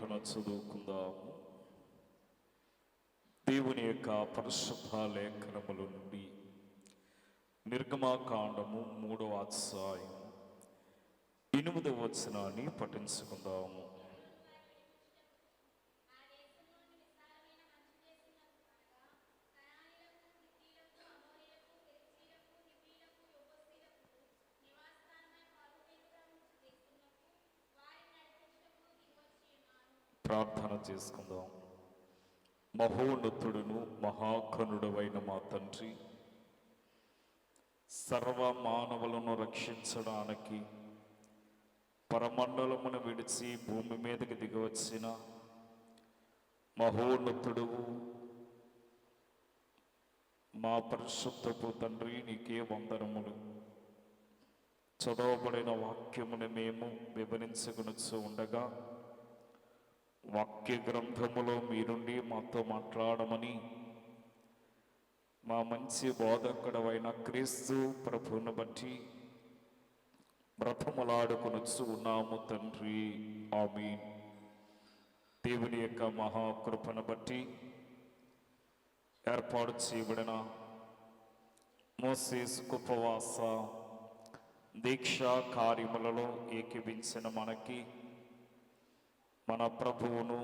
మాటను చదువుకుందాము దేవుని యొక్క పరిశుద్ధ లేఖనముల నుండి నిర్గమాకాండము మూడవ అధ్యాయం ఎనిమిదవ వచనాన్ని పఠించుకుందాము ప్రార్థన చేసుకుందాం. మహోన్నతుడును మహాకనుడవైన మా తండ్రి సర్వ మానవులను రక్షించడానికి పరమండలమును విడిచి భూమి మీదకి దిగవచ్చిన మహోన్నతుడువు మా పరిశుద్ధపు తండ్రి నీకే వందనములు. చదవబడిన వాక్యమును మేము వివరించుకునొచ్చు ఉండగా వాక్య గ్రంథములో మీరుండి మాతో మాట్లాడమని మా మంచి బోధకుడవైన క్రీస్తు ప్రభువును బట్టి బ్రతములాడుకొనొచ్చు ఉన్నాము తండ్రి. ఆమె దేవుని యొక్క మహాకృపను బట్టి ఏర్పాటు చేయబడిన మోసేసు ఉపవాస దీక్షా కార్యములలో ఏకీభించిన మనకి మన ప్రభువును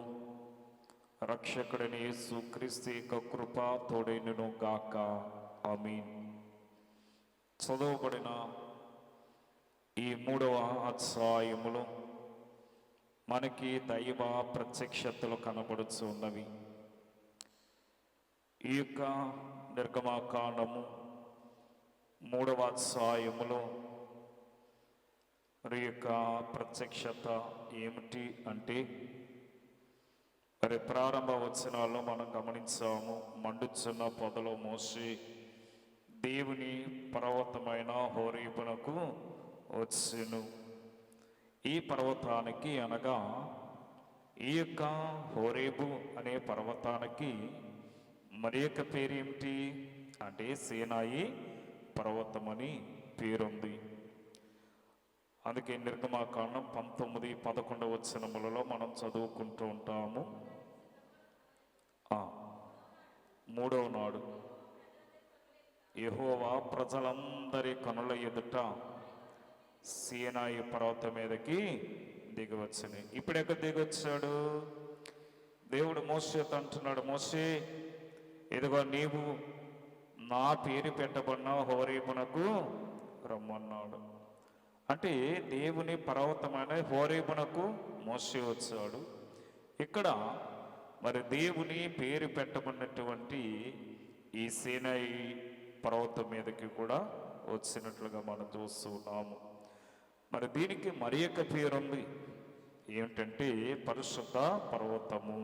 రక్షకుడిని యేసు క్రీస్తు యొక్క కృప తోడైనను గాక. ఆమీన్. చదవబడిన ఈ మూడవ అధ్యాయములో మనకి దైవ ప్రత్యక్షతలు కనబడుచు ఉన్నవి. ఈ యొక్క నిర్గమాకాండము మూడవ అధ్యాయములో మరి యొక్క ప్రత్యక్షత ఏమిటి అంటే మరి ప్రారంభ వచనాల్లో మనం గమనించాము మండుచున్న పొదలో మోసి దేవుని పర్వతమైన హోరీపునకు వచ్చును. ఈ పర్వతానికి అనగా ఈ యొక్క హోరేబు అనే పర్వతానికి మరి యొక్క పేరేమిటి? అంటే సేనాయి పర్వతమని పేరుంది. అందుకే నిర్గమాకాండం పంతొమ్మిది పదకొండవ వచనములలో మనం చదువుకుంటూ ఉంటాము. మూడవ నాడు. యహోవా ప్రజలందరి కనుల ఎదుట సీనాయి పర్వతం మీదకి దిగవచ్చని. ఇప్పుడు ఎక్కడ దిగొచ్చాడు? దేవుడు మోసేత అంటున్నాడు మోసే ఇదిగో నీవు నా పేరు పెట్టబడిన హోరీపునకు రమ్మన్నాడు. అంటే దేవుని పర్వతమైన హోరేబునకు మోసే వచ్చాడు ఇక్కడ మరి దేవుని పేరు పెట్టబడినటువంటి ఈ సేనాయి పర్వతం మీదకి కూడా వచ్చినట్లుగా మనం చూస్తున్నాము మరి దీనికి మరి యొక్క పేరుంది ఏమిటంటే పరిశుద్ధ పర్వతము.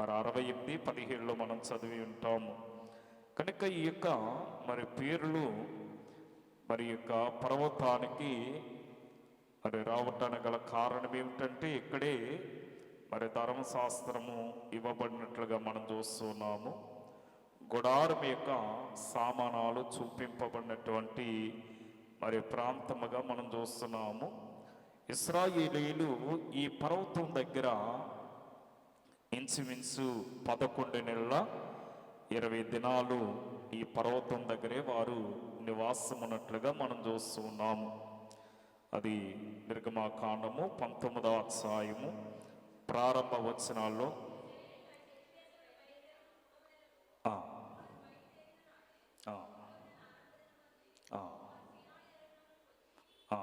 మరి అరవై ఎనిమిది పదిహేడులో మనం చదివి ఉంటాము. కనుక ఈ యొక్క మరి పేర్లు మరి యొక్క పర్వతానికి మరి రావటానికి గల కారణం ఏమిటంటే ఇక్కడే మరి ధర్మశాస్త్రము ఇవ్వబడినట్లుగా మనం చూస్తున్నాము. గుడారం యొక్క సామానాలు చూపింపబడినటువంటి మరి ప్రాంతముగా మనం చూస్తున్నాము. ఇస్రాయేలీలు ఈ పర్వతం దగ్గర ఇంచుమించు పదకొండు నెలల ఇరవై దినాలు ఈ పర్వతం దగ్గరే వారు నివాసమున్నట్లుగా మనం చూస్తూ ఉన్నాము అది నిర్గమాకాండము పంతొమ్మిదవ అధ్యాయము ప్రారంభ వచనాల్లో ఆ, ఆ, ఆ.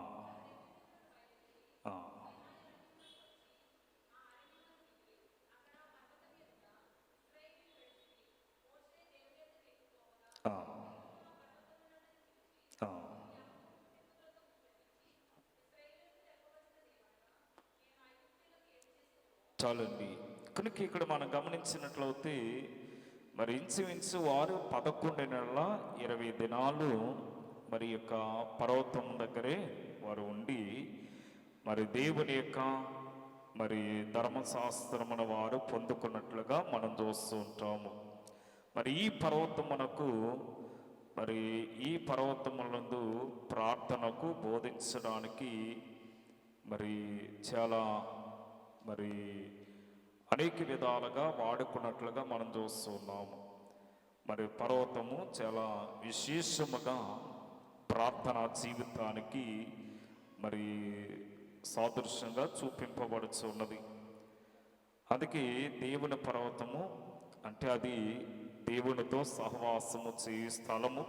చాలండి. కనుక ఇక్కడ మనం గమనించినట్లయితే మరి ఇంచుమించు వారు పదకొండు నెలల ఇరవై దినాలు మరి యొక్క పర్వతం దగ్గరే వారు ఉండి మరి దేవుని యొక్క మరి ధర్మశాస్త్రమున వారు పొందుకున్నట్లుగా మనం చూస్తూ ఉంటాము. మరి ఈ పర్వతమునకు మరి ఈ పర్వతములందు ప్రార్థనకు బోధించడానికి మరి చాలా మరి అనేక విధాలుగా వాడుకున్నట్లుగా మనం చూస్తున్నాము మరి పర్వతము చాలా విశేషముగా ప్రార్థనా జీవితానికి మరి సాదృశ్యంగా చూపింపబడుచున్నది. అందుకే దేవుని పర్వతము అంటే అది దేవునితో సహవాసము చేయు స్థలము.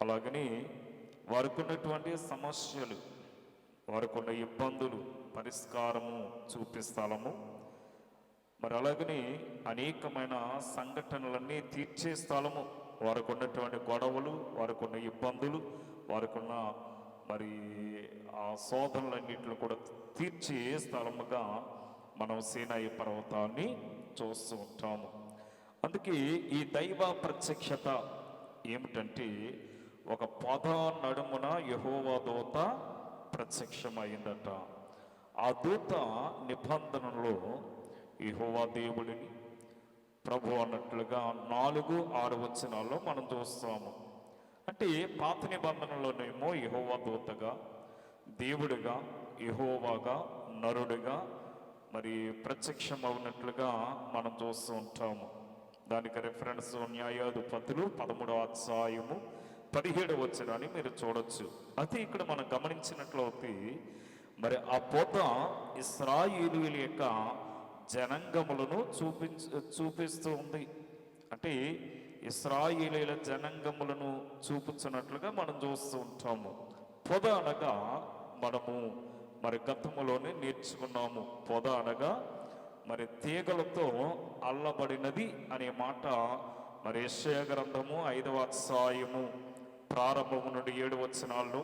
అలాగని వారికి ఉన్నటువంటి సమస్యలు వారికి ఉన్న ఇబ్బందులు పరిష్కారము చూపే స్థలము. మరి అలాగని అనేకమైన సంఘటనలన్నీ తీర్చే స్థలము. వారికి ఉన్నటువంటి గొడవలు వారికి ఉన్న ఇబ్బందులు వారికి ఉన్న మరి ఆ శోధనలన్నింటిలో కూడా తీర్చే స్థలముగా మనం సీనాయి పర్వతాన్ని చూస్తూ ఉంటాము. అందుకే ఈ దైవ ప్రత్యక్షత ఏమిటంటే ఒక పద నడుమున యహోవా దూత ప్రత్యక్షమైందట. ఆ దూత నిబంధనలో యహోవా దేవుడిని ప్రభు అన్నట్లుగా నాలుగు ఆరు వచనాల్లో మనం చూస్తాము. అంటే పాత నిబంధనలోనేమో యహోవా దూతగా దేవుడిగా యహోవాగా నరుడిగా మరి ప్రత్యక్షం అవునట్లుగా మనం చూస్తూ ఉంటాము. దానికి రెఫరెన్స్ న్యాయాధిపతులు పదమూడవ అధ్యాయము పదిహేడు వచ్చినని మీరు చూడొచ్చు. అది ఇక్కడ మనం గమనించినట్లయితే మరి ఆ పొద ఇస్రాయిలుల యొక్క జనంగములను చూపించ చూపిస్తూ ఉంది. అంటే ఇస్రాయిలీల జనంగములను చూపించినట్లుగా మనం చూస్తూ ఉంటాము. పొద అనగా మనము మరి గతములోనే నేర్చుకున్నాము. పొద అనగా మరి తీగలతో అల్లబడినది అనే మాట మరి యెషయా గ్రంథము ఐదవ అధ్యాయము ప్రారంభము నుండి ఏడు వచనాల్లో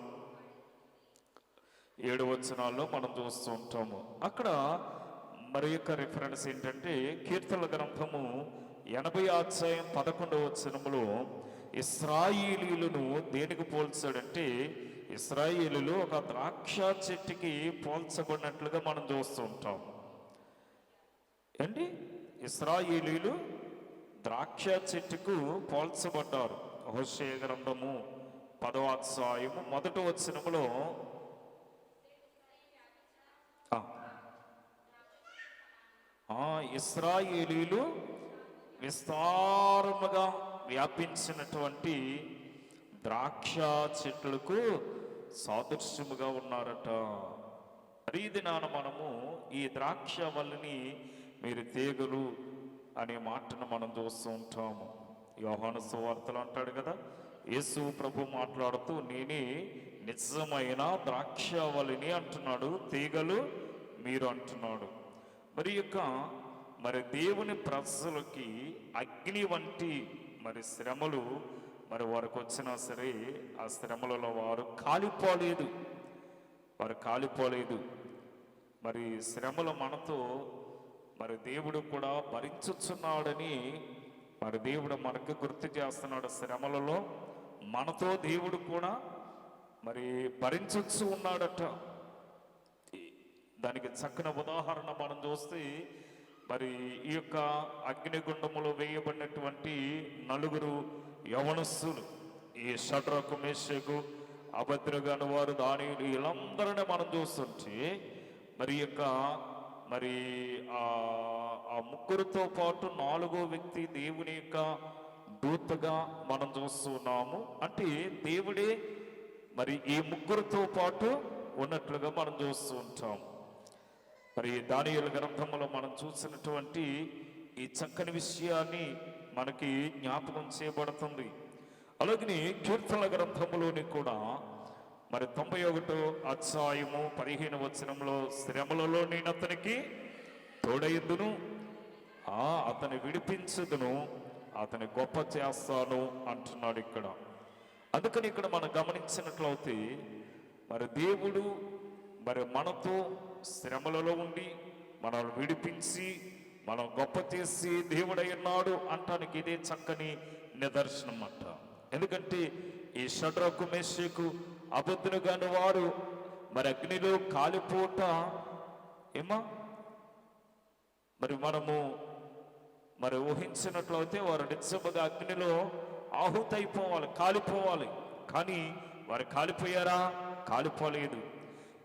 ఏడు వచనాల్లో మనం చూస్తూ ఉంటాము. అక్కడ మరి యొక్క రిఫరెన్స్ ఏంటంటే కీర్తన గ్రంథము ఎనభై అధ్యాయం పదకొండవ వచనములో ఇస్రాయిలీలను దేనికి పోల్చాడంటే ఇస్రాయిలీలు ఒక ద్రాక్ష చెట్టుకి పోల్చబడినట్లుగా మనం చూస్తూ ఉంటాం ఏంటి? ఇస్రాయిలీలు ద్రాక్ష చెట్టుకు పోల్చబడ్డారు. హోషే గ్రంథము పదవాధ్యాయము మొదటి వచ్చినములో ఆ. ఇస్రాయేలీలు విస్తారముగా వ్యాపించినటువంటి ద్రాక్ష చెట్లకు సాదృశ్యముగా ఉన్నారట. ఖరీది మనము ఈ ద్రాక్ష వల్లని మీరు తీగలు అనే మాటను మనం చూస్తూ ఉంటాము. యోహాను సువార్తలు అంటాడు కదా యేసు ప్రభు మాట్లాడుతూ నేనే నిజమైన ద్రాక్షవలిని అంటున్నాడు తీగలు మీరు అంటున్నాడు. మరి యొక్క మరి దేవుని ప్రజలకి అగ్ని వంటి మరి శ్రమలు మరి వారికి వచ్చినా సరే ఆ శ్రమలలో వారు కాలిపోలేదు. వారు కాలిపోలేదు. మరి శ్రమలు మనతో మరి దేవుడు కూడా భరించుచున్నాడని మరి దేవుడు మనకు గుర్తు చేస్తున్నాడు శ్రమలలో. మనతో దేవుడు కూడా మరి భరించొచ్చు ఉన్నాడట. దానికి చక్కని ఉదాహరణ మనం చూస్తే మరి ఈ యొక్క అగ్నిగుండములో వేయబడినటువంటి నలుగురు యవనస్సులు ఈ షడ్రకు మేషకు అభద్రగాని వారు దాని వీళ్ళందరినీ మనం చూస్తుంటే మరి యొక్క మరి ఆ ఆ ముగ్గురితో పాటు నాలుగో వ్యక్తి దేవుని యొక్క దూతగా మనం చూస్తున్నాము అంటే దేవుడే మరి ఈ ముగ్గురితో పాటు ఉన్నట్లుగా మనం చూస్తూ ఉంటాం. మరి దానియుల గ్రంథంలో మనం చూసినటువంటి ఈ చక్కని విషయాన్ని మనకి జ్ఞాపకం చేయబడుతుంది. అలాగే కీర్తనల గ్రంథంలోని కూడా మరి తొంభై ఒకటో అధ్యాయము పదిహేను వచనంలో శ్రమలలో నేను అతనికి తోడయ్యుదును ఆ అతని విడిపించదును అతని గొప్ప చేస్తాను అంటున్నాడు ఇక్కడ. అందుకని ఇక్కడ మనం గమనించినట్లయితే మరి దేవుడు మరి మనతో శ్రమలలో ఉండి మనల్ని విడిపించి మనం గొప్ప చేసి దేవుడై ఉన్నాడు అంటానికి ఇదే చక్కని నిదర్శనం అంట ఎందుకంటే ఈ షడ్రకు మెస్సుకు అబద్ధులు కాని వారు మరి అగ్నిలో కాలిపోట ఏమా? మరి మనము మరి ఊహించినట్లయితే వారు నిత్యముగా అగ్నిలో ఆహుతైపోవాలి కాలిపోవాలి. కానీ వారు కాలిపోయారా? కాలిపోలేదు.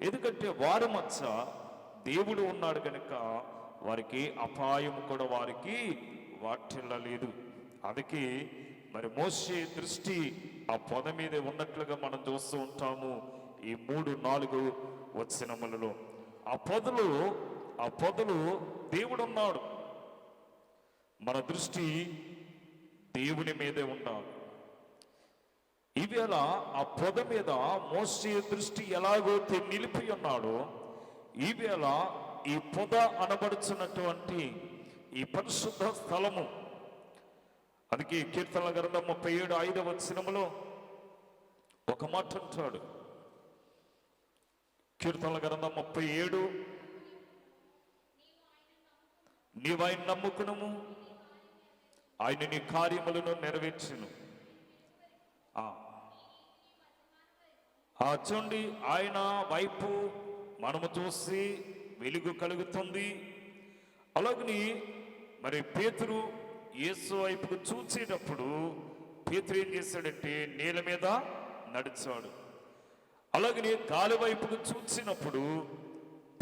ఎందుకంటే వారు మచ్చ దేవుడు ఉన్నాడు కనుక వారికి అపాయం కూడా వారికి వాటిల్లలేదు. అందుకే మరి మోసే దృష్టి ఆ పొద మీద ఉన్నట్లుగా మనం చూస్తూ ఉంటాము ఈ మూడు నాలుగు వచనములలో. ఆ పొదలు ఆ పొదలు దేవుడు ఉన్నాడు మన దృష్టి దేవుని మీదే ఉండాలి. ఈవేళ ఆ పొద మీద మోసే దృష్టి ఎలాగో నిలిపి ఉన్నాడో ఈవేళ ఈ పొద అనబడుచున్నటువంటి ఈ పరిశుద్ధ స్థలము అందుకే కీర్తనల గ్రంథం ముప్పై ఏడు ఐదవ వచనములో ఒక మాట అంటాడు. కీర్తనల గ్రంథం ముప్పై ఏడు నీవాయన నమ్ముకునము. ఆయన నీ కార్యములను నెరవేర్చును. ఆ. ఆ చూడండి ఆయన వైపు మనము చూసి వెలుగు కలుగుతుంది. అలాగని మరి పేతురు యేసు వైపుకు చూసేటప్పుడు పేతురు ఏం చేశాడంటే నేల మీద నడిచాడు. అలాగే గాలి వైపుకు చూసినప్పుడు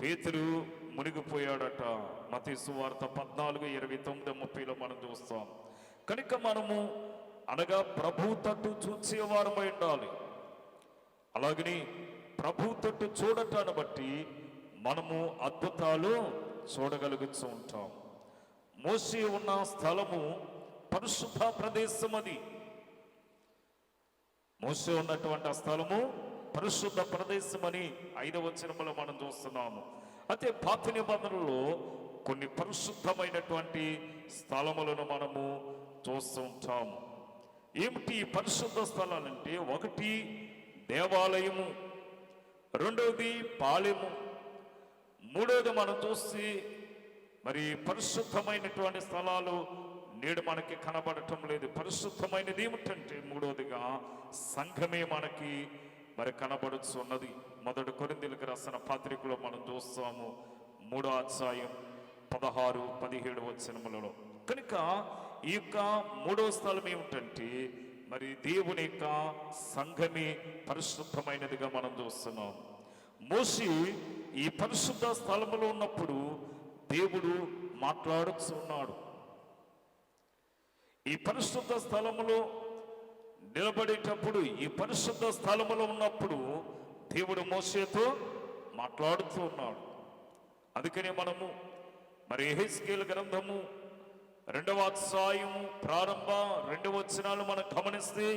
పేతురు మునిగిపోయాడట. మతీసు వార్త పద్నాలుగు ఇరవై తొమ్మిది ముప్పైలో మనం చూస్తాం. కనుక మనము అనగా ప్రభు తట్టు చూసేవారమై ఉండాలి. అలాగని ప్రభు తట్టు చూడటాన్ని బట్టి మనము అద్భుతాలు చూడగలుగుతూ ఉంటాం. మోసి ఉన్న స్థలము పరిశుద్ధ ప్రదేశం అది మోసే ఉన్నటువంటి ఆ స్థలము పరిశుద్ధ ప్రదేశం అని ఐదవ వచనములో మనం చూస్తున్నాము. అయితే పాత నిబంధనలో కొన్ని పరిశుద్ధమైనటువంటి స్థలములను మనము చూస్తూ ఉంటాము. ఏమిటి పరిశుద్ధ స్థలాలంటే ఒకటి దేవాలయము రెండవది పాలెము మూడవది మనం చూస్తే మరి పరిశుద్ధమైనటువంటి స్థలాలు నేడు మనకి కనబడటం లేదు. పరిశుద్ధమైనది ఏమిటంటే మూడవదిగా సంఘమే మనకి మరి కనబడుచున్నది. మొదటి కొరిందులకు రాసిన పాత్రికలో మనం చూస్తాము మూడో అధ్యాయం పదహారు పదిహేడు వచనములలో. కనుక ఈ యొక్క మూడో స్థలం ఏమిటంటే మరి దేవుని యొక్క సంఘమే పరిశుద్ధమైనదిగా మనం చూస్తున్నాం. మోసి ఈ పరిశుద్ధ స్థలములో ఉన్నప్పుడు దేవుడు మాట్లాడుతున్నాడు ఈ పరిశుద్ధ స్థలములో నిలబడేటప్పుడు ఈ పరిశుద్ధ స్థలములో ఉన్నప్పుడు దేవుడు మోసేతో మాట్లాడుతూ ఉన్నాడు. అందుకనే మనము మరి ఎహెస్కేల్ గ్రంథము రెండవ అధ్యాయము ప్రారంభ రెండవ వచనాలు మనం గమనిస్తే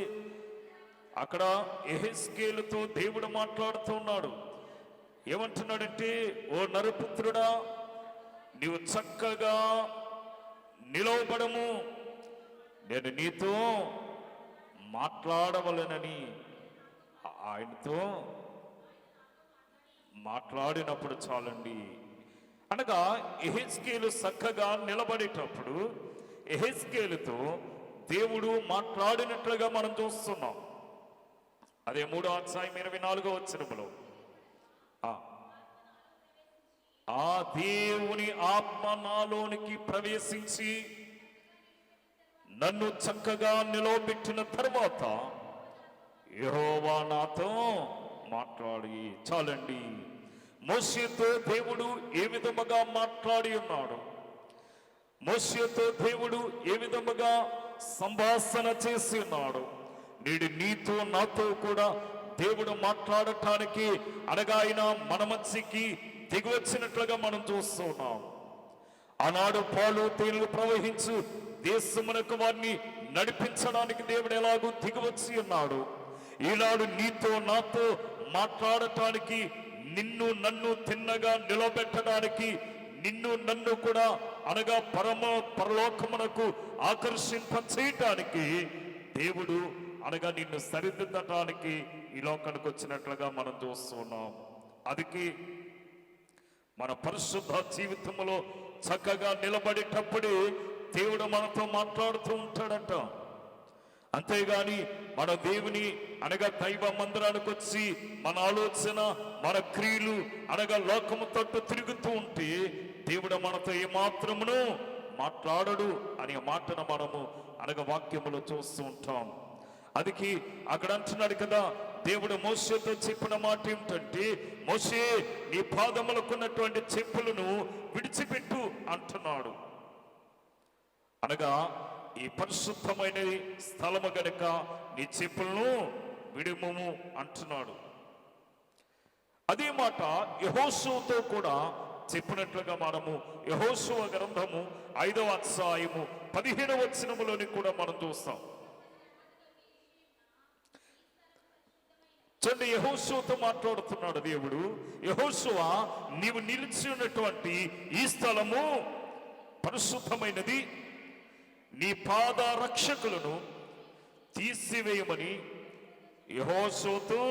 అక్కడ ఎహెస్కేలుతో దేవుడు మాట్లాడుతూ ఉన్నాడు. ఏమంటున్నాడంటే ఓ నరపుత్రుడా నీవు చక్కగా నిలవబడము. నేను నీతో మాట్లాడవలనని ఆయనతో మాట్లాడినప్పుడు చాలండి. అనగా ఎహెచ్కేలు చక్కగా నిలబడేటప్పుడు ఎహెచ్కేలుతో దేవుడు మాట్లాడినట్లుగా మనం చూస్తున్నాం. అదే మూడో అధ్యాయం ఇరవై నాలుగో వచ్చినప్పుడు ఆ దేవుని ఆత్మ నాలోనికి ప్రవేశించి నన్ను చక్కగా నిలవబెట్టిన తర్వాత ఎరోవా నాతో మాట్లాడి చాలండి. మోసతో దేవుడు ఏ విధముగా మాట్లాడి ఉన్నాడు? మోసతో దేవుడు ఏ విధముగా సంభాషణ చేసి ఉన్నాడు? నేడు నీతో నాతో కూడా దేవుడు మాట్లాడటానికి అనగా ఆయన మన మంచికి దిగువచ్చినట్లుగా మనం చూస్తూ ఉన్నాం. ఆనాడు పాలు తేనెలు ప్రవహించు దేశమునకు వారిని నడిపించడానికి దేవుడు ఎలాగో దిగవచ్చి ఉన్నాడు. ఈనాడు నీతో నాతో మాట్లాడటానికి నిన్ను నన్ను తిన్నగా నిలబెట్టడానికి నిన్ను నన్ను కూడా అనగా పరమ పరలోకమునకు ఆకర్షింప చేయటానికి దేవుడు అనగా నిన్ను సరిదిద్దటానికి ఈ లోకానికి వచ్చినట్లుగా మనం చూస్తున్నాం. అదికి మన పరిశుద్ధ జీవితంలో చక్కగా నిలబడేటప్పుడే దేవుడు మనతో మాట్లాడుతూ ఉంటాడంట. అంతేగాని మన దేవుని అనగా దైవ మందిరానికి వచ్చి మన ఆలోచన మన క్రియలు అనగా లోకము తట్టు తిరుగుతూ ఉంటే దేవుడు మనతో ఏమాత్రమును మాట్లాడడు అనే మాటను మనము అనగా వాక్యములో చూస్తూ ఉంటాం. అదికి అక్కడ అంటున్నాడు కదా దేవుడు మోసేతో చెప్పిన మాట ఏమిటంటే మోసే నీ పాదములకున్నటువంటి చెప్పులను విడిచిపెట్టు అంటున్నాడు. అనగా ఈ పరిశుద్ధమైన స్థలము గనుక నీ చెప్పులను విడుమము అంటున్నాడు. అదే మాట యహోసుతో కూడా చెప్పినట్లుగా మనము యహోసువ గ్రంథము ఐదవ అధ్యాయము పదిహేడవ వచనములోని కూడా మనం చూస్తాం. చూడండి యహోశువతో మాట్లాడుతున్నాడు దేవుడు. యహోశువ నీవు నిలిచి ఉన్నటువంటి ఈ స్థలము పరిశుద్ధమైనది. నీ పాద రక్షకులను తీసివేయమని యహోశువతో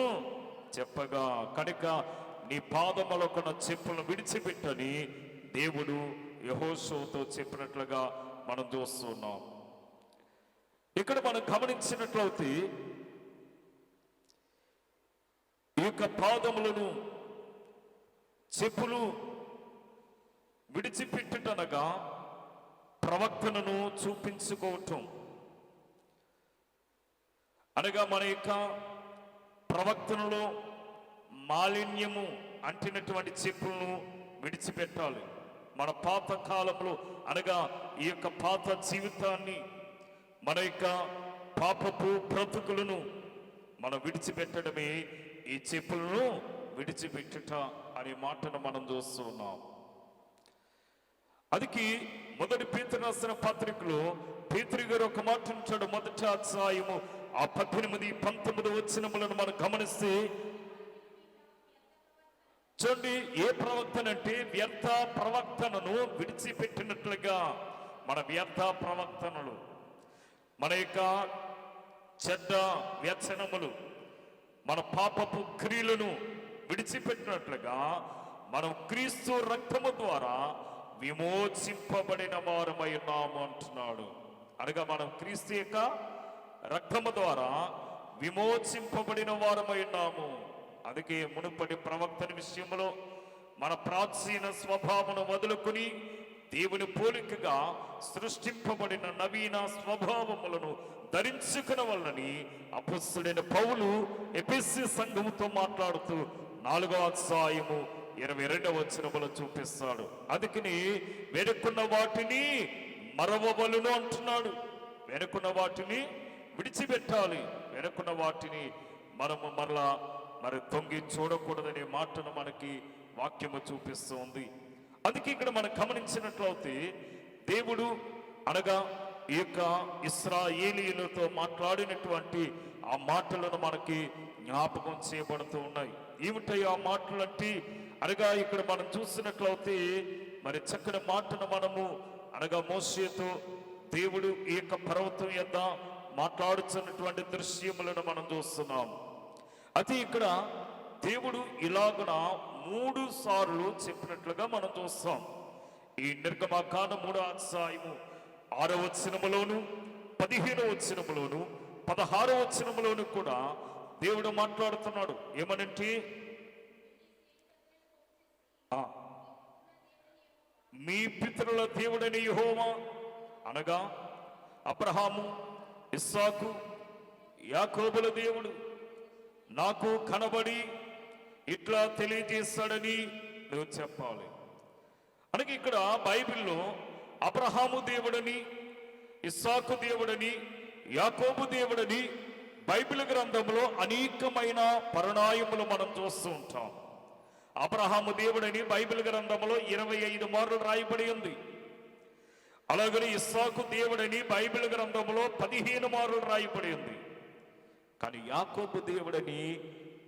చెప్పగా కనుక నీ పాదములకున్న చెప్పులను విడిచిపెట్టని దేవుడు యహోశువతో చెప్పినట్లుగా మనం చూస్తున్నాం. ఇక్కడ మనం గమనించినట్లయితే యొక్క పాదములను చెప్పులు విడిచిపెట్టుటనగా ప్రవక్తనను చూపించుకోవటం. అనగా మన యొక్క ప్రవక్తనలో మాలిన్యము అంటినటువంటి చెప్పులను విడిచిపెట్టాలి. మన పాత కాలంలో అనగా ఈ యొక్క పాత జీవితాన్ని మన యొక్క పాపపు బ్రతుకులను మనం విడిచిపెట్టడమే ఈ చెప్పులను విడిచిపెట్టుట అనే మాటను మనం చూస్తూ ఉన్నాం. అదికి మొదటి పేతురు రాసిన పత్రికలో గారు ఒక మాట ఉంచాడు మొదటి అధ్యాయము ఆ పద్దెనిమిది పంతొమ్మిది వచ్చినములను మనం గమనిస్తే చూడండి ఏ ప్రవక్తన అంటే వ్యర్థ ప్రవక్తనను విడిచిపెట్టినట్లుగా మన వ్యర్థ ప్రవక్తనలు మన యొక్క చెడ్డ వ్యసనములు మన పాపపు క్రియలను విడిచిపెట్టినట్లుగా మనం క్రీస్తు రక్తము ద్వారా విమోచింపబడిన వారమై ఉన్నాము అంటున్నాడు. అనగా మనం క్రీస్తు యొక్క రక్తము ద్వారా విమోచింపబడిన వారమై ఉన్నాము. అందుకే మునుపటి ప్రవక్తని విషయంలో మన ప్రాచీన స్వభావను వదులుకుని దేవుని పోలికగా సృష్టింపబడిన నవీన స్వభావములను ధరించుకున్న వల్లని అపస్సుడైన పౌలు ఎపిస్సి సంఘముతో మాట్లాడుతూ నాలుగో అధ్యాయము ఇరవై రెండవ వచనములో చూపిస్తాడు. అందుకని వెనుకున్న వాటిని మరవబలును అంటున్నాడు. వెనుకున్న వాటిని విడిచిపెట్టాలి. వెనుకున్న వాటిని మనము మరలా మరి తొంగి చూడకూడదనే మాటను మనకి వాక్యము చూపిస్తుంది. అందుకే ఇక్కడ మనం గమనించినట్లయితే దేవుడు అనగా ఈ యొక్క ఇస్రాయేలీలతో మాట్లాడినటువంటి ఆ మాటలను మనకి జ్ఞాపకం చేయబడుతూ ఉన్నాయి. ఏమిటాయి ఆ మాటలు అంటే అనగా ఇక్కడ మనం చూసినట్లయితే మరి చక్కని మాటను మనము అనగా మోసేతో దేవుడు ఈ యొక్క పర్వతం యొక్క మాట్లాడుతున్నటువంటి దృశ్యములను మనం చూస్తున్నాం అయితే ఇక్కడ దేవుడు ఇలాగున మూడు సార్లు చెప్పినట్లుగా మనం చూస్తాం. ఈ నిర్గమకాండ మూడో అధ్యాయము ఆరో వచనములోను పదిహేనో వచనములోను పదహారో వచనములోను కూడా దేవుడు మాట్లాడుతున్నాడు. ఏమనంటే ఆ, మీ పితరుల దేవుడని యెహోవా అనగా అబ్రహాము ఇస్సాకు యాకోబుల దేవుడు నాకు కనబడి ఇట్లా తెలియజేస్తాడని నువ్వు చెప్పాలి. అనగా ఇక్కడ బైబిల్లో అబ్రహాము దేవుడని ఇస్సాకు దేవుడని యాకోబు దేవుడని బైబిల్ గ్రంథంలో అనేకమైన పరణాయములు మనం చూస్తూ ఉంటాం. అబ్రహాము దేవుడని బైబిల్ గ్రంథంలో ఇరవై ఐదు మార్లు రాయబడి ఉంది. అలాగని ఇస్సాకు దేవుడని బైబిల్ గ్రంథంలో పదిహేను మార్లు రాయబడి ఉంది. కానీ యాకోబు దేవుడని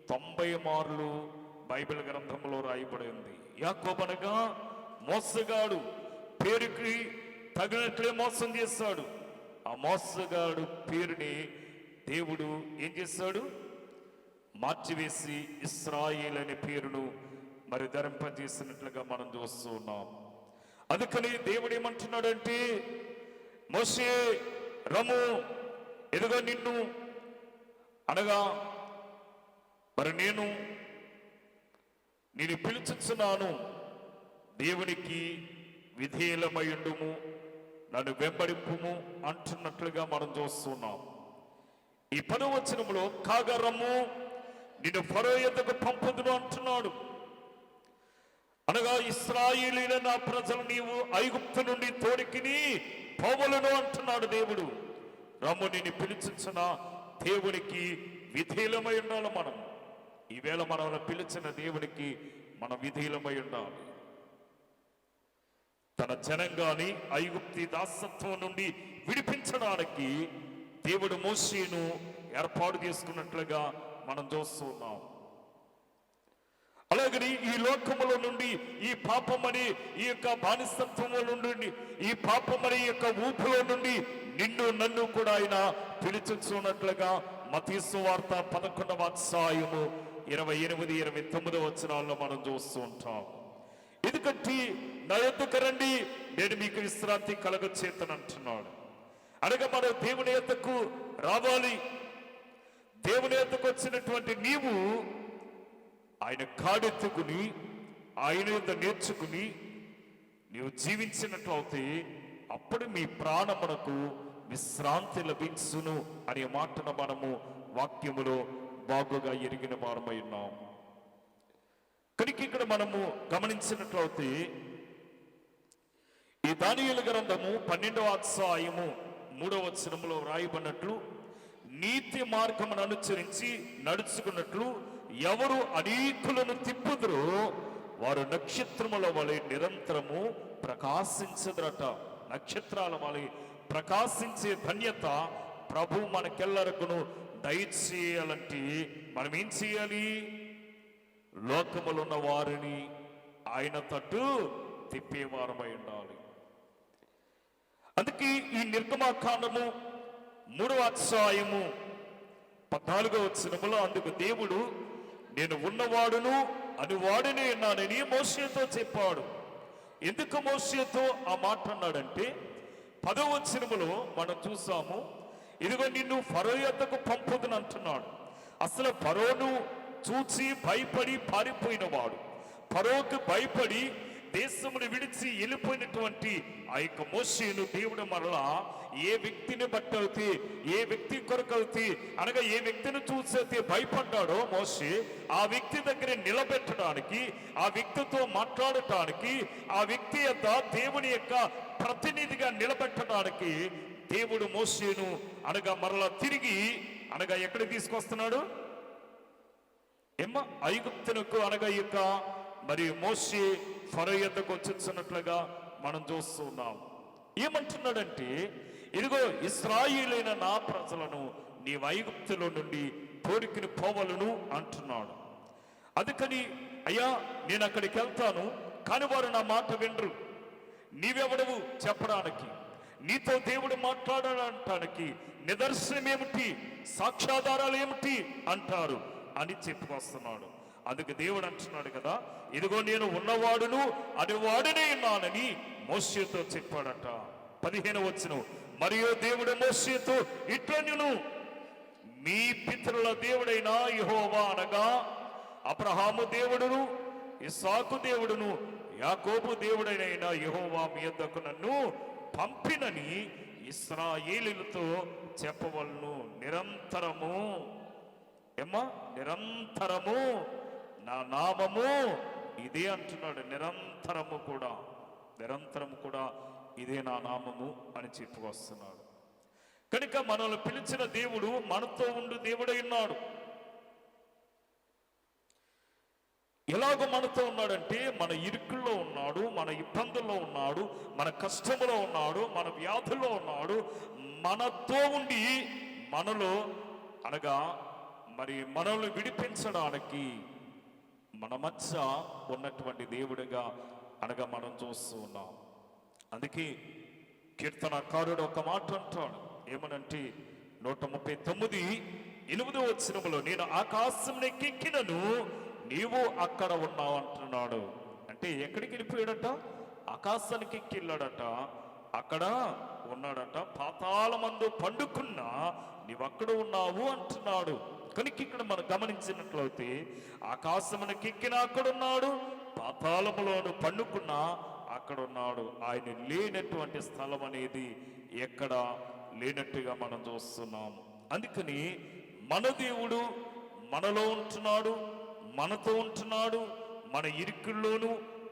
తొంభై మార్లు బైబిల్ గ్రంథంలో రాయబడి ఉంది. యాకోబనగా మోసగాడు. పేరుకి తగినట్లే మోసం చేస్తాడు. ఆ మోసగాడు పేరుని దేవుడు ఏం చేస్తాడు? మార్చివేసి ఇస్రాయిల్ అనే పేరును మరి ధరింపజేసినట్లుగా మనం చూస్తూ ఉన్నాం. అందుకని దేవుడు ఏమంటున్నాడంటే మోసే రము ఎదుగో నిన్ను. అనగా మరి నేను నేను పిలుచున్నాను దేవునికి విధేయులమయుండుము నన్ను వెంబడింపుము అంటున్నట్లుగా మనం చూస్తున్నాం. ఈ పదవచనములో కాగరము నిన్ను ఫరో ఎద్దకు పంపుదును అంటున్నాడు. అనగా ఇస్రాయిలీల నా ప్రజలు నీవు ఐగుప్తు నుండి తోడికిని పోవలను అంటున్నాడు దేవుడు. రమ్ము నిన్ను పిలుచున్న దేవునికి విధేయులమై ఉండాలి మనం. ఈవేళ మనల్ని పిలిచిన దేవునికి మనం విధేయులమై ఉండాలి. తన జనంగాని ఐగుప్తి దాసత్వం నుండి విడిపించడానికి దేవుడు మోషేను ఏర్పాటు చేసుకున్నట్లుగా మనం చూస్తున్నాం అలాగని ఈ లోకములో నుండి ఈ పాపమని ఈ యొక్క బానిసత్వముల నుండి ఈ పాపమని యొక్క ఊపులో నుండి నిన్ను నన్ను కూడా ఆయన పిలుచుకున్నట్లుగా మతీసు వార్త పదకొండవ అధ్యాయము ఇరవై ఎనిమిది ఇరవై తొమ్మిది వచనాల్లో మనం చూస్తూ ఉంటాం. ఎందుకంటే నా యొద్దకు రండి నేను మీకు విశ్రాంతి కలగచేతనంటున్నాడు. అనగా మనం దేవుని యొద్దకు రావాలి. దేవుని యొద్దకు వచ్చినటువంటి నీవు ఆయన కాడెత్తుకుని ఆయన యొక్క నేర్చుకుని నీవు జీవించినట్లు అవుతే అప్పుడు మీ ప్రాణమునకు విశ్రాంతి లభించును అనే మాటను మనము వాక్యములో బాగుగా ఎరిగిన వారమై ఉన్నాం. కనుక ఇక్కడ మనము గమనించినట్లయితే ఈ దానియుల గ్రంథము పన్నెండవ అధ్యాయము మూడవ వచనములో వ్రాయబడినట్లు నీతి మార్గమును అనుసరించి నడుచుకున్నట్లు ఎవరు అనేకులను తిప్పుదురో వారు నక్షత్రముల వలె నిరంతరము ప్రకాశించదరట. నక్షత్రాల వలె ప్రకాశించే ధన్యత ప్రభు మనకెల్లరకును దయచేయాలంటే మనం ఏం చేయాలి? లోకములున్న వారిని ఆయన తట్టు తిప్పేవారమై ఉండాలి. అందుకే ఈ నిర్గమాకాండము మూడవ అధ్యాయము పద్నాలుగో వచ్చినములో అందుకు దేవుడు నేను ఉన్నవాడును అని వాడునే ఉన్నానని మోసతో చెప్పాడు. ఎందుకు మోసతో ఆ మాట అన్నాడంటే పదవ వచనములో మనం చూసాము ఇదిగో నిన్ను ఫరో యొద్దకు పంపుదని అంటున్నాడు. అసలు ఫరోను చూచి భయపడి పారిపోయినవాడు ఫరోకు భయపడి దేశమును విడిచి వెళ్ళిపోయినటువంటి ఆ యొక్క మోషేను దేవుడు మరలా ఏ వ్యక్తిని బట్టి అవుతే ఏ వ్యక్తి కొరకు అవుతే అనగా ఏ వ్యక్తిని చూసైతే భయపడ్డాడో మోషే ఆ వ్యక్తి దగ్గర నిలబెట్టడానికి ఆ వ్యక్తితో మాట్లాడటానికి ఆ వ్యక్తి యొక్క దేవుని యొక్క ప్రతినిధిగా నిలబెట్టడానికి దేవుడు మోసేను అనగా మరలా తిరిగి అనగా ఎక్కడ తీసుకొస్తున్నాడు? ఎమ్మ ఐగుప్తునకు అనగా యొక్క మరి మోసే ఫరో యొద్దకు వచ్చున్నట్లుగా మనం చూస్తూ ఉన్నాం. ఏమంటున్నాడంటే ఇదిగో ఇస్రాయిలైన నా ప్రజలను నీ వైగుప్తులో నుండి తోడికిని పోవలను అంటున్నాడు. అందుకని అయ్యా నేను అక్కడికి వెళ్తాను కానీ వారు నా మాట వినరు. నీవెవడవు చెప్పడానికి? నీతో దేవుడు మాట్లాడడానికి నిదర్శనం ఏమిటి సాక్ష్యాధారాలు ఏమిటి? అంటారు. అని చెప్పుకొస్తున్నాడు అందుకు దేవుడు అంటున్నాడు కదా ఇదిగో నేను ఉన్నవాడును అది ఉన్నానని మోస్యతో చెప్పాడట. పదిహేను వచ్చిన మరియు దేవుడు మోస్యతో ఇట్లనును మీ పితరుల దేవుడైన యహోవా అనగా అబ్రహాము దేవుడును ఇసాకు దేవుడును యాకోబు దేవుడైన యహోవా మీ యొద్దకు నన్ను పంపినని ఇస్రాయేలులతో చెప్పవలను. నిరంతరము ఏమ్మా? నిరంతరము నా నామము ఇదే అంటున్నాడు. నిరంతరము కూడా నిరంతరము కూడా ఇదే నా నామము అని చెప్పుకొస్తున్నాడు కనుక మనల్ని పిలిచిన దేవుడు మనతో ఉండు దేవుడై ఉన్నాడు. ఎలాగో మనతో ఉన్నాడంటే మన ఇరుకుల్లో ఉన్నాడు మన ఇబ్బందుల్లో ఉన్నాడు మన కష్టంలో ఉన్నాడు మన వ్యాధుల్లో ఉన్నాడు. మనతో ఉండి మనలో అనగా మరి మనల్ని విడిపించడానికి మన మధ్య ఉన్నటువంటి దేవుడిగా అనగా మనం చూస్తూ ఉన్నాం. అందుకే కీర్తనకారుడు ఒక మాట అంటాడు. ఏమనంటే నూట ముప్పై తొమ్మిది ఎనిమిదో వచ్చినములో నేను ఆకాశం ఎక్కినను నీవు అక్కడ ఉన్నావు అంటున్నాడు. అంటే ఎక్కడికి వెళ్ళిపోయాడట? ఆకాశానికి ఎక్కి వెళ్ళాడట. అక్కడ ఉన్నాడట పాతాళ మందు పండుకున్నా నీవక్కడ ఉన్నావు అంటున్నాడు. కనుక ఇక్కడ మనం గమనించినట్లయితే ఆకాశమునకి ఎక్కిన అక్కడున్నాడు పాతాళములోను పండుకున్నా అక్కడ ఉన్నాడు ఆయన లేనటువంటి స్థలం అనేది ఎక్కడ లేనట్టుగా మనం చూస్తున్నాము అందుకని మన దేవుడు మనలో ఉంటున్నాడు మనతో ఉంటున్నాడు మన ఇరుకుల్లోనూ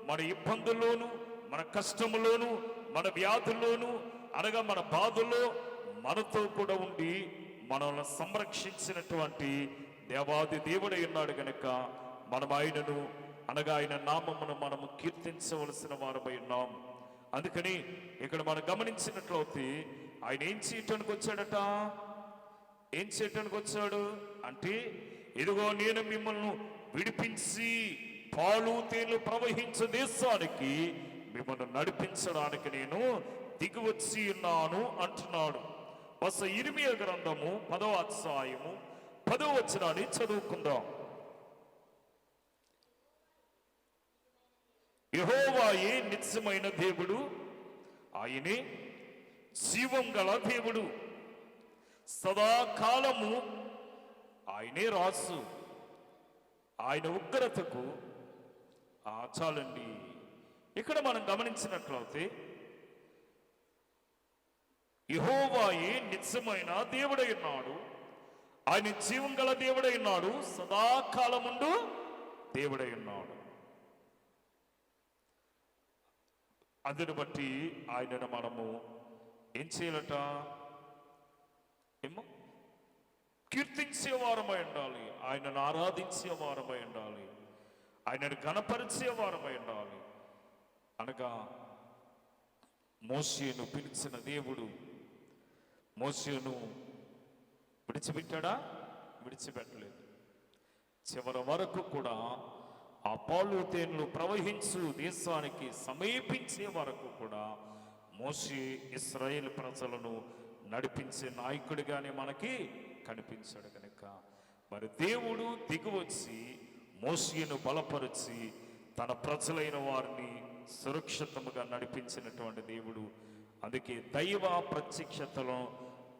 మన ఇబ్బందుల్లోనూ మన కష్టములోను మన వ్యాధుల్లోనూ అనగా మన బాధల్లో మనతో కూడా ఉండి మనల్ని సంరక్షించినటువంటి దేవాది దేవుడై ఉన్నాడు గనక మనం ఆయనను అనగా ఆయన నామమును మనము కీర్తించవలసిన వారమై ఉన్నాం. అందుకని ఇక్కడ మనం గమనించినట్లయితే ఆయన ఏం చేయటానికి వచ్చాడట? ఏం చేయటానికి వచ్చాడు? అంటే ఇదిగో నేను మిమ్మల్ని విడిపించి పాలు తేలు ప్రవహించే దేశానికి మిమ్మల్ని నడిపించడానికి నేను దిగివచ్చి ఉన్నాను అంటున్నాడు. బస ఇరిమియ గ్రంథము పదవ అధ్యాయము పదవ వచనాన్ని చదువుకుందాం. యహోవాయే నిత్యమైన దేవుడు? ఆయనే జీవం గల దేవుడు. సదాకాలము ఆయనే రాసు ఆయన ఉగ్రతకు ఆ చాలండి ఇక్కడ మనం గమనించినట్లయితే యహోవాయే నిత్యమైన దేవుడై ఉన్నాడు. ఆయన జీవం గల దేవుడై ఉన్నాడు. సదాకాలముండు దేవుడై ఉన్నాడు. అందుని బట్టి ఆయనను మనము ఏం చేయాలట? ఏమో కీర్తించే వారమై ఉండాలి. ఆయనను ఆరాధించే వారమై ఉండాలి. ఆయనను గణపరిచే వారమై ఉండాలి. అనగా మోషేను పిలిచిన దేవుడు మోషేను విడిచిపెట్టాడా? విడిచిపెట్టలేదు. చివరి వరకు కూడా ఆ పాలు తేనెలు ప్రవహించు దేశానికి సమీపించే వరకు కూడా మోసి ఇస్రాయేల్ ప్రజలను నడిపించే నాయకుడిగానే మనకి కనిపించాడు కనుక. మరి దేవుడు దిగువచ్చి మోసియను బలపరిచి తన ప్రజలైన వారిని సురక్షితముగా నడిపించినటువంటి దేవుడు. అందుకే దైవ ప్రత్యక్షతలో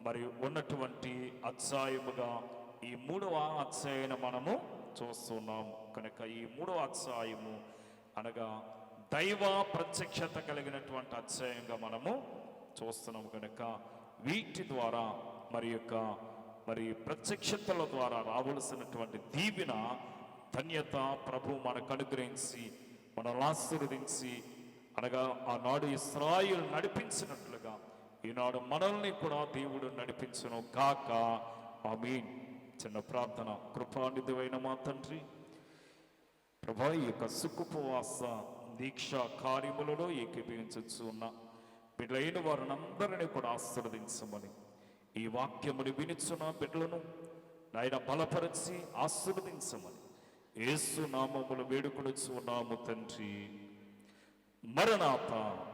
మరి ఉన్నటువంటి అధ్యాయముగా ఈ మూడవ అధ్యాయం మనము చూస్తున్నాం. కనుక ఈ మూడవ అధ్యాయము అనగా దైవ ప్రత్యక్షత కలిగినటువంటి అధ్యాయంగా మనము చూస్తున్నాము. కనుక వీటి ద్వారా మరి యొక్క మరి ప్రత్యక్షతల ద్వారా రావలసినటువంటి దీవెన ధన్యత ప్రభు మనకు అనుగ్రహించి మనల్ని ఆశీర్వదించి అనగా ఆనాడు ఇస్రాయిల్ నడిపించినట్లుగా ఈనాడు మనల్ని కూడా దేవుడు నడిపించను కాక ఆమీన్. చిన్న ప్రార్థన. కృపానిధివైన మా తండ్రి ప్రభా ఈ యొక్క సుఖుపవాస దీక్ష కార్యములలో ఏకీభవించచ్చు ఉన్న బిడ్డలైన వారినందరినీ కూడా ఆశీర్వదించమని ఈ వాక్యముని వినిచున్న బిడ్డలను నాయన బలపరిచి ఆశీర్వదించమని ఏసు నామములు వేడుకొనుచు ఉన్నాము తండ్రి. మరణాత